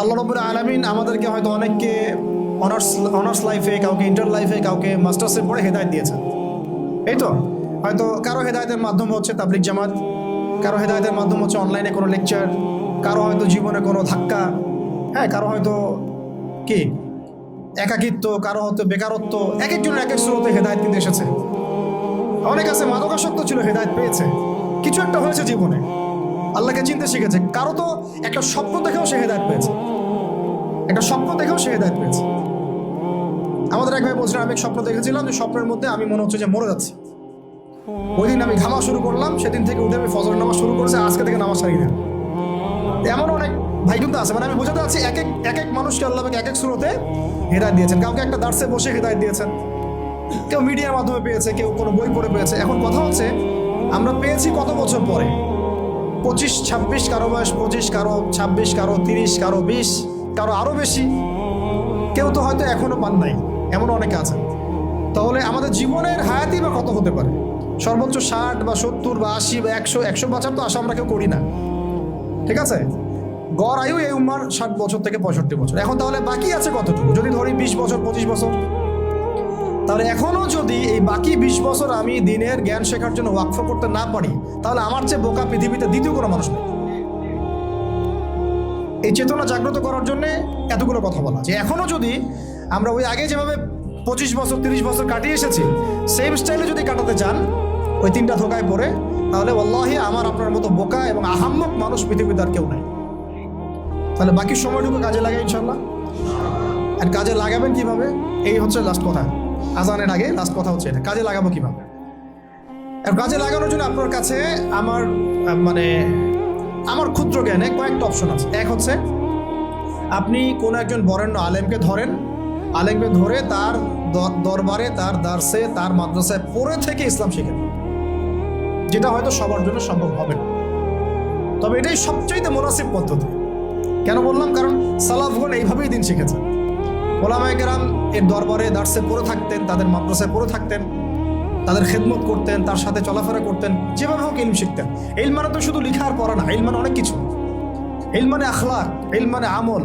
আল্লাহ রবুল আলমিন আমাদেরকে হয়তো অনেককে অনার্স অনার্স লাইফে কাউকে ইন্টার লাইফে কাউকে মাস্টার্সে পড়ে হেদায়ত দিয়েছেন। এই তো? হয়তো কারও হেদায়তের মাধ্যম হচ্ছে তাবলিক জামাত, কারও হেদায়তের মাধ্যম হচ্ছে অনলাইনে কোনো লেকচার কারও হয়তো জীবনে কোনো ধাক্কা হ্যাঁ কারও হয়তো কি? একাকিত্ব, কারও হয়তো বেকারত্ব, এক একজনের এক এক স্রোতে হেদায়ত কিন্তু এসেছে। অনেক আছে, মাদকাসক্ত ছিল, হেদায়ত পেয়েছে। কিছু একটা হয়েছে জীবনে। আল্লাহকে চিনতে শিখেছে। কারও তো একটা স্বপ্ন দেখেও সে হেদায়ত পেয়েছে। একটা স্বপ্ন দেখেও সে হেদায়ত পেয়েছে। আমাদের এক ভাই বলছিলেন আমি স্বপ্ন দেখেছিলাম, যে স্বপ্নের মধ্যে আমি মনে হচ্ছে যে মরে যাচ্ছি। ওই দিন আমি ঘামা শুরু করলাম, সেদিন থেকে উঠে আমি ফজর নামাজ শুরু করেছি, আজকে থেকে নামাজ ছাড়িয়ে দেন এমন অনেক ভাই কিন্তু আছে মানে আমি বোঝাতে পারছি এক এক এক এক মানুষকে আল্লাহ এক এক স্রোতে হেদায়ত দিয়েছেন। কাউকে একটা দার্সে বসে হেদায়ত দিয়েছেন। কেউ মিডিয়ার মাধ্যমে পেয়েছে, কেউ কোনো বই পড়ে পেয়েছে। এখন কথা হচ্ছে, আমরা পেয়েছি কত বছর পরে? পঁচিশ, ছাব্বিশ, কারও বয়স পঁচিশ, কারও ছাব্বিশ, কারও তিরিশ, কারও বিশ, কারও আরও বেশি। কেউ তো হয়তো এখনও পান নাই, এমন অনেকে আছে তাহলে আমাদের জীবনের হায়াতি বা কত হতে পারে? সর্বোচ্চ ষাট বা সত্তর বা আশি বা একশো একশো বছর তো আশা আমরা কেউ করি না। ঠিক আছে? গড় আয়ু এই উম্মার ষাট বছর থেকে পঁয়ষট্টি বছর। এখন তাহলে বাকি আছে কতটুকু? যদি ধরি বিশ বছর, পঁচিশ বছর। তাহলে এখনও যদি এই বাকি বিশ বছর আমি দিনের জ্ঞান শেখার জন্য ওয়াকফ করতে না পারি, তাহলে আমার চেয়ে বোকা পৃথিবীতে দ্বিতীয় কোনো মানুষ নেই। এই চেতনা জাগ্রত করার জন্য এতগুলো কথা বলা। যে এখনও যদি আমরা ওই আগে যেভাবে পঁচিশ বছর, তিরিশ বছর কাটিয়ে এসেছি সেম স্টাইলে যদি কাটাতে চান ওই তিনটা ধোকায় পড়ে, তাহলে ওল্লাহি আমার আপনার মতো বোকা এবং আহাম্মক মানুষ পৃথিবীতে আর কেউ নাই। তাহলে বাকি সময়টুকু কাজে লাগে ইনশাল্লাহ আর কাজে লাগাবেন কীভাবে? এই হচ্ছে লাস্ট কথা। আজানের আগে লাস্ট কথা হচ্ছে এটা। কাজে লাগাবো কীভাবে? আর কাজে লাগানোর জন্য আপনার কাছে আমার মানে আমার ক্ষুদ্র জ্ঞানে কয়েকটা অপশন আছে। এক হচ্ছে, আপনি কোনো একজন বরেণ্য আলেমকে ধরেন, আলেমকে ধরে তার দরবারে, তার দার্সে, তার মাদ্রাসায় পড়ে থেকে ইসলাম শিখেন যেটা হয়তো সবার জন্য সম্ভব হবে না। তবে এটাই সবচাইতে মোনাসিব পদ্ধতি। কেন বললাম? কারণ সালাফগণ এইভাবেই দিন শিখেছেন। ওলামায় কেরাম এর দরবারে দার্সে পড়ে থাকতেন, তাদের মাদ্রাসায় পড়ে থাকতেন, তাদের খেদমত করতেন, তার সাথে চলাফেরা করতেন, যেভাবে হোক ইলম শিখতেন। ইল মানে তো শুধু লিখা আর পড়া না ইল মানে অনেক কিছু। ইল মানে আখলাক ইল মানে আমল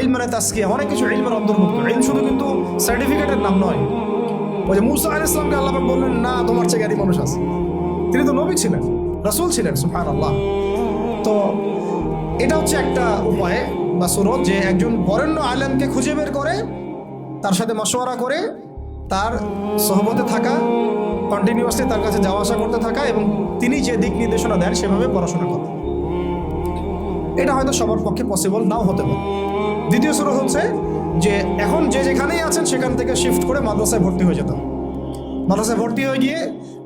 ইল মানে তাস্কিয়া অনেক কিছু ইল মানে অন্তর্ভুক্ত। ইল শুধু কিন্তু সার্টিফিকেটের নাম নয়। ওই যে মুসা আল ইসলামকে আল্লাহ বললেন, না, তোমার চেয়ে জ্ঞানী মানুষ আছে। তিনি তো নবী ছিলেন, রাসূল ছিলেন সুফান আল্লাহ তো এটা হচ্ছে একটা উপায়। বা সুরত যে একজন বরেণ্য আলেমকে খুঁজে বের করে, তার সাথে মশওয়ারা করে, তার সহবতে থাকা কন্টিনিউয়াসলি তার কাছে যাওয়া আসা করতে থাকা এবং তিনি যে দিক নির্দেশনা দেন সেভাবে পড়াশোনা করা এটা হয়তো সবার পক্ষে পসিবল নাও হতে পারে। দ্বিতীয় সুরত হচ্ছে যে এখন যে যেখানেই আছেন, সেখান থেকে শিফট করে মাদ্রাসায় ভর্তি হয়ে যেত মাদ্রাসায় ভর্তি হয়ে গিয়ে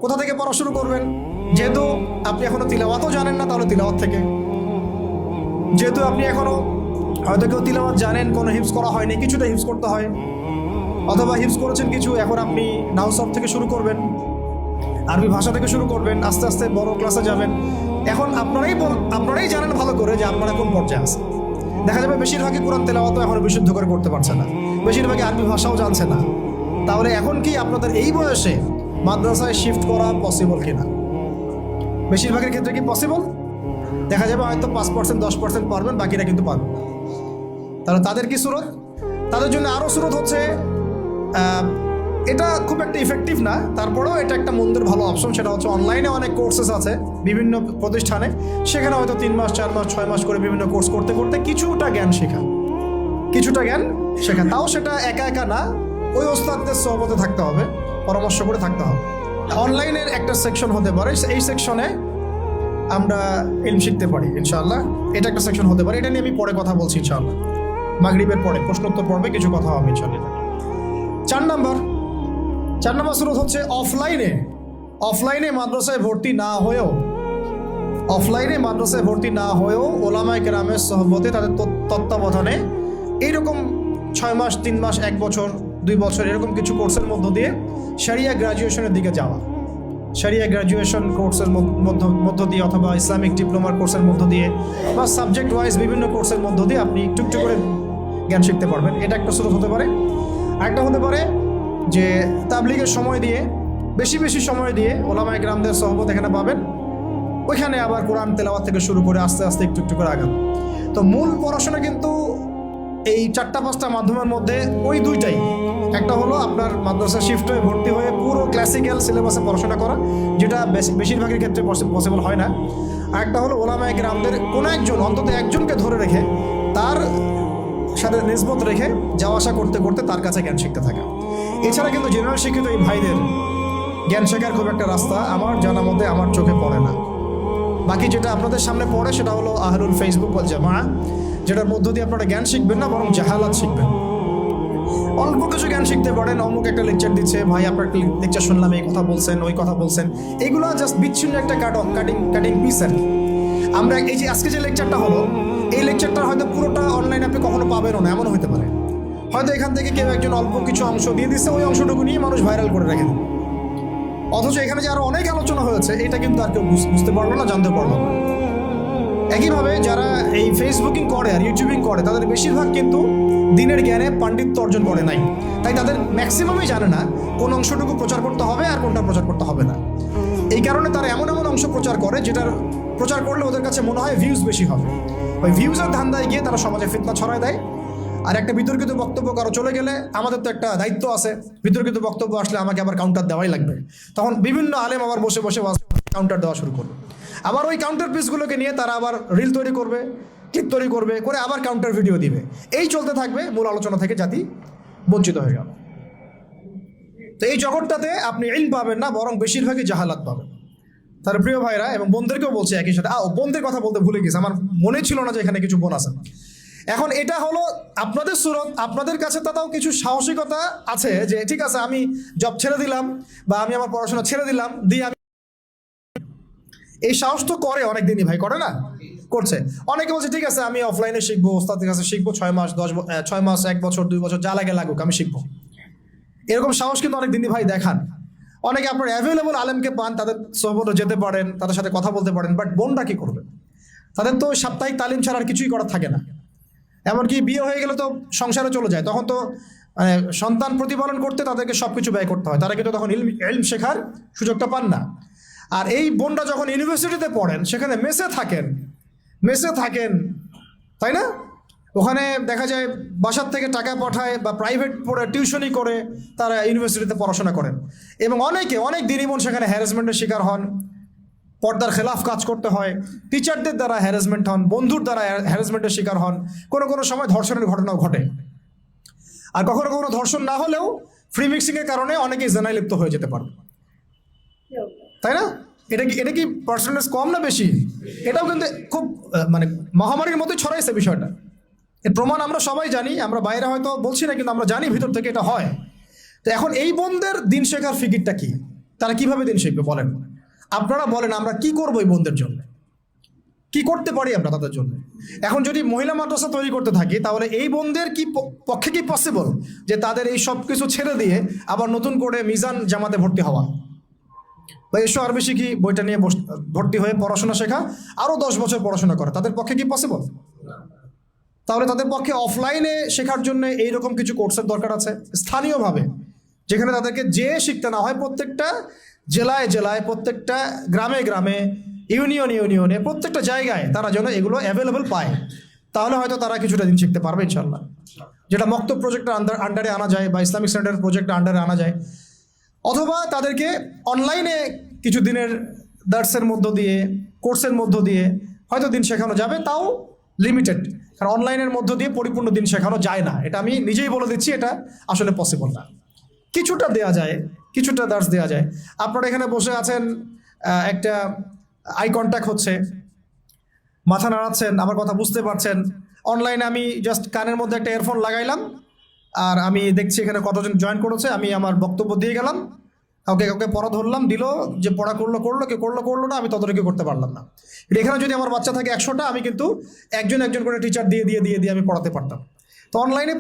কোথা থেকে পড়া শুরু করবেন? যেহেতু আপনি এখনও তিলাওয়াতও জানেন না, তাহলে তিলাওয়াত থেকে। যেহেতু আপনি এখনও হয়তো কেউ তিলাওয়াত জানেন, কোনো হিপস করা হয়নি, কিছুটা হিপস করতে হয়। অথবা হিপস করেছেন কিছু, এখন আপনি নাউসব থেকে শুরু করবেন, আরবি ভাষা থেকে শুরু করবেন, আস্তে আস্তে বড় ক্লাসে যাবেন। এখন আপনারাই আপনারাই জানেন ভালো করে যে আপনারা কোন পর্যায়ে আছে দেখা যাবে বেশিরভাগই কোরআন তেলাওয়াতও এখন বিশুদ্ধ করে করতে পারছে না। বেশিরভাগই আরবি ভাষাও জানছে না। তাহলে এখন কি আপনাদের এই বয়সে মাদ্রাসায় শিফট করা পসিবল কিনা? বেশিরভাগের ক্ষেত্রে কি পসিবল দেখা যাবে হয়তো পাঁচ পার্সেন্ট দশ পার্সেন্ট পারবেন, বাকিরা কিন্তু পারবেন না। তাহলে তাদের কি সুরত? তাদের জন্য আরও সুরত হচ্ছে এটা খুব একটা ইফেক্টিভ না। তারপরেও এটা একটা মন্দির ভালো অপশন সেটা হচ্ছে অনলাইনে অনেক কোর্সেস আছে বিভিন্ন প্রতিষ্ঠানে। সেখানে হয়তো তিন মাস, চার মাস, ছয় মাস করে বিভিন্ন কোর্স করতে করতে কিছুটা জ্ঞান শেখা। কিছুটা জ্ঞান শেখা। তাও সেটা একা একা না, ওই ওস্তাদদের সহমতে থাকতে হবে, পরামর্শ করে থাকতে হবে। অনলাইনের একটা সেকশন হতে পারে, এই সেকশনে আমরা ইলম শিখতে পারি, ইনশাআল্লাহ। এটা একটা সেকশন হতে পারে, এটা নিয়ে আমি পরে কথা বলছি, ইনশাআল্লাহ। মাগরিবের পরে, প্রশ্নোত্তর পর্বে কিছু কথা হবে ইনশাআল্লাহ চার নাম্বার। চার নম্বর স্রোত হচ্ছে অফলাইনে। অফলাইনে মাদ্রাসায় ভর্তি না হয়েও, অফলাইনে মাদ্রাসায় ভর্তি না হয়েও ওলামায় গ্রামের সহবতে তাদের তত- তত্ত্বাবধানে এইরকম ছয় মাস, তিন মাস, এক বছর, দুই বছর এরকম কিছু কোর্সের মধ্য দিয়ে সারিয়া গ্রাজুয়েশনের দিকে যাওয়া। সারিয়া গ্রাজুয়েশন কোর্সের মধ্য- মধ্য মধ্য দিয়ে অথবা ইসলামিক ডিপ্লোমার কোর্সের মধ্য দিয়ে বা সাবজেক্ট ওয়াইজ বিভিন্ন কোর্সের মধ্য দিয়ে আপনি একটু একটু করে জ্ঞান শিখতে পারবেন। এটা একটা স্রোত হতে পারে। আরেকটা হতে পারে যে তাবলিগের সময় দিয়ে, বেশি বেশি সময় দিয়ে ওলামায় গ্রামদের সহবত এখানে পাবেন। ওইখানে আবার কোরআন তেলাওয়াত থেকে শুরু করে আস্তে আস্তে একটু একটু করে আগান। তো মূল পড়াশোনা কিন্তু এই চারটা পাঁচটা মাধ্যমের মধ্যে ওই দুইটাই। একটা হলো আপনার মাদ্রাসা শিফট হয়ে ভর্তি হয়ে পুরো ক্লাসিক্যাল সিলেবাসে পড়াশোনা করা, যেটা বেশি- বেশিরভাগের ক্ষেত্রে পসিবল হয় না। আর একটা হলো ওলামায় গ্রামদের কোনো একজন, অন্তত একজনকে ধরে রেখে তার সাথে নিসবত রেখে যাওয়া আসা করতে করতে তার কাছে জ্ঞান শিখতে থাকা। এছাড়া কিন্তু জেনারেল শিক্ষিত এই ভাইদের জ্ঞান শেখার খুব একটা রাস্তা আমার জানা মতে আমার চোখে পড়ে না। বাকি যেটা আপনাদের সামনে পড়ে সেটা হলো আহরুল ফেসবুক ওয়াল জামা যেটার মধ্য দিয়ে আপনারা জ্ঞান শিখবেন না, বরং জাহালাত শিখবেন। অল্প কিছু জ্ঞান শিখতে পারেন, অমুক একটা লেকচার দিচ্ছে, ভাই, আপনার লেকচার শুনলাম, এই কথা বলছেন, ওই কথা বলছেন। এগুলো জাস্ট বিচ্ছিন্ন একটা কাট কাটিং কাটিং পিস আর কি। আমরা এই যে আজকে যে লেকচারটা হলো, এই লেকচারটা হয়তো পুরোটা অনলাইনে আপনি কখনো পাবেনও না এমন হতে পারে। হয়তো এখান থেকে কেউ একজন অল্প কিছু অংশ দিয়ে দিচ্ছে ওই অংশটুকু নিয়ে মানুষ ভাইরাল করে রেখে দেবে অথচ এখানে যে আরও অনেক আলোচনা হয়েছে, এটা কিন্তু আর কেউ বুঝতে পারল না, জানতে পারল না। একইভাবে যারা এই ফেসবুকিং করে আর ইউটিউবিং করে, তাদের বেশিরভাগ কিন্তু দিনের জ্ঞানে পাণ্ডিত্য অর্জন করে নাই। তাই তাদের ম্যাক্সিমামই জানে না কোন অংশটুকু প্রচার করতে হবে আর কোনটা প্রচার করতে হবে না। এই কারণে তারা এমন এমন অংশ প্রচার করে যেটার প্রচার করলে ওদের কাছে মনে হয় ভিউজ বেশি হবে। ওই ভিউজের ধান্দায় গিয়ে তারা সমাজে ফিতনা ছড়ায় দেয়। আর একটা বিতর্কিত বক্তব্য কারও চলে গেলে আমাদের তো একটা দায়িত্ব আছে। বিতর্কিত বক্তব্য আসলে আমাকে আবার কাউন্টার দেওয়াই লাগবে। তখন বিভিন্ন আলেম আবার বসে বসে কাউন্টার দেওয়া শুরু করবে। আবার ওই কাউন্টার পিসগুলোকে নিয়ে তারা আবার রিল তৈরি করবে ক্লিপ তৈরি করবে, করে আবার কাউন্টার ভিডিও দিবে। এই চলতে থাকবে মূল আলোচনা থেকে জাতি বঞ্চিত হয়ে গেল তো এই জগৎটাতে আপনি ইলম পাবেন না, বরং বেশিরভাগই জাহালাত পাবেন। তার প্রিয় ভাইরা এবং বোনদেরকেও বলছে একই সাথে। আ বোনদের কথা বলতে ভুলে গেছে, আমার মনে ছিল না যে এখানে কিছু বোন আছে। এখন এটা হলো আপনাদের সুরত, আপনাদের কাছে তাও কিছু সাহসিকতা আছে যে, ঠিক আছে, আমি জব ছেড়ে দিলাম বা আমি আমার পড়াশোনা ছেড়ে দিলাম, দিয়ে আমি এই সাহস তো করে অনেকদিনই ভাই, করে না? করছে। অনেকে বলছে, ঠিক আছে, আমি অফলাইনে শিখব, ওস্তাদের কাছে শিখব, ছয় মাস, দশ ছয় মাস, এক বছর, দুই বছর, যা লাগে লাগুক, আমি শিখব। এরকম সাহস কিন্তু অনেক দিনই ভাই দেখান। অনেকে আপনার অ্যাভেলেবল আলেমকে পান তাদের সহবতে যেতে পারেন তাদের সাথে কথা বলতে পারেন বাট বোনরা কি করবে? তাদের তো সাপ্তাহিক তালিম ছাড়া আর কিছুই করার থাকে না। এমনকি বিয়ে হয়ে গেলে তো সংসারে চলে যায় তখন তো মানে, সন্তান প্রতিপালন করতে তাদেরকে সব কিছু ব্যয় করতে হয়। তারা কিন্তু তখন ইলম শেখার সুযোগটা পান না। আর এই বোনরা যখন ইউনিভার্সিটিতে পড়েন সেখানে মেসে থাকেন মেসে থাকেন তাই না? ওখানে দেখা যায় বাসার থেকে টাকা পাঠায় বা প্রাইভেট পড়ে টিউশনই করে তারা ইউনিভার্সিটিতে পড়াশোনা করেন। এবং অনেকে, অনেক দিনই দিনইমন সেখানে হ্যারাসমেন্টের শিকার হন। পর্দার খেলাফ কাজ করতে হয়। টিচারদের দ্বারা হ্যারাসমেন্ট হন, বন্ধুর দ্বারা হ্যারাসমেন্টের শিকার হন। কোনো কোনো সময় ধর্ষণের ঘটনাও ঘটে। আর কখনো কখনো ধর্ষণ না হলেও ফ্রি মিক্সিংয়ের কারণে অনেকেই জেনায় লিপ্ত হয়ে যেতে পারে। তাই না? এটা কি এটা কি পার্সেন্টেজ কম না বেশি? এটাও কিন্তু খুব মানে মহামারীর মতোই ছড়াইছে বিষয়টা। এর প্রমাণ আমরা সবাই জানি, আমরা বাইরে হয়তো বলছি না, কিন্তু আমরা জানি ভিতর থেকে এটা হয়। তো এখন এই বোনদের দিন শেখার ফিকিরটা কি? তারা কীভাবে দিন শিখবে বলেন? আপনারা বলেন, আমরা কি করব এই বোনদের জন্য? কি করতে পারি আমরা তাদের জন্য? এখন যদি মহিলা মাদ্রাসা তৈরি করতে থাকি, তাহলে এই বোনদের কি পক্ষে কি পসিবল যে তাদের এই সব কিছু ছেড়ে দিয়ে আবার নতুন করে মিজান জামাতে ভর্তি হওয়া? বা এসো আরবি শিখি বইটা নিয়ে ভর্তি হয়ে পড়াশোনা শেখা আরও দশ বছর পড়াশোনা করা, তাদের পক্ষে কি পসিবল তাহলে তাদের পক্ষে অফলাইনে শেখার জন্য এইরকম কিছু কোর্সের দরকার আছে। স্থানীয়ভাবে, যেখানে তাদেরকে যে শিখতে না হয় প্রত্যেকটা জেলায় জেলায়, প্রত্যেকটা গ্রামে গ্রামে ইউনিয়ন ইউনিয়নে প্রত্যেকটা জায়গায় তারা যেন এগুলো অ্যাভেলেবল পায়। তাহলে হয়তো তারা কিছুটা দিন শিখতে পারবে ইনশাল্লাহ যেটা মক্ত প্রজেক্টের আন্ডার আন্ডারে আনা যায় বা ইসলামিক স্ট্যান্ডার্ড প্রজেক্টের আন্ডারে আনা যায়। অথবা তাদেরকে অনলাইনে কিছু দিনের দার্সের মধ্য দিয়ে কোর্সের মধ্য দিয়ে হয়তো দিন শেখানো যাবে। তাও লিমিটেড কারণ অনলাইনের মধ্য দিয়ে পরিপূর্ণ দিন শেখানো যায় না। এটা আমি নিজেই বলে দিচ্ছি, এটা আসলে পসিবল না। কিছুটা দেয়া যায়, কিছুটা দার্স দেওয়া যায়। আপনারা এখানে বসে আছেন একটা আই কন্ট্যাক্ট হচ্ছে, মাথা নাড়াচ্ছেন, আমার কথা বুঝতে পারছেন। অনলাইনে আমি জাস্ট কানের মধ্যে একটা ইয়ারফোন লাগাইলাম, আর আমি দেখছি এখানে কতজন জয়েন করেছে, আমি আমার বক্তব্য দিয়ে গেলাম। কাউকে কাউকে পড়া ধরলাম, দিল, যে পড়া করল করল কে করল করল না, আমি ততটুকু করতে পারলাম না। এখানে যদি আমার বাচ্চা থাকে একশোটা, আমি কিন্তু একজন একজন করে টিচার দিয়ে দিয়ে দিয়ে দিয়ে আমি পড়াতে পারতাম। তো অনলাইনে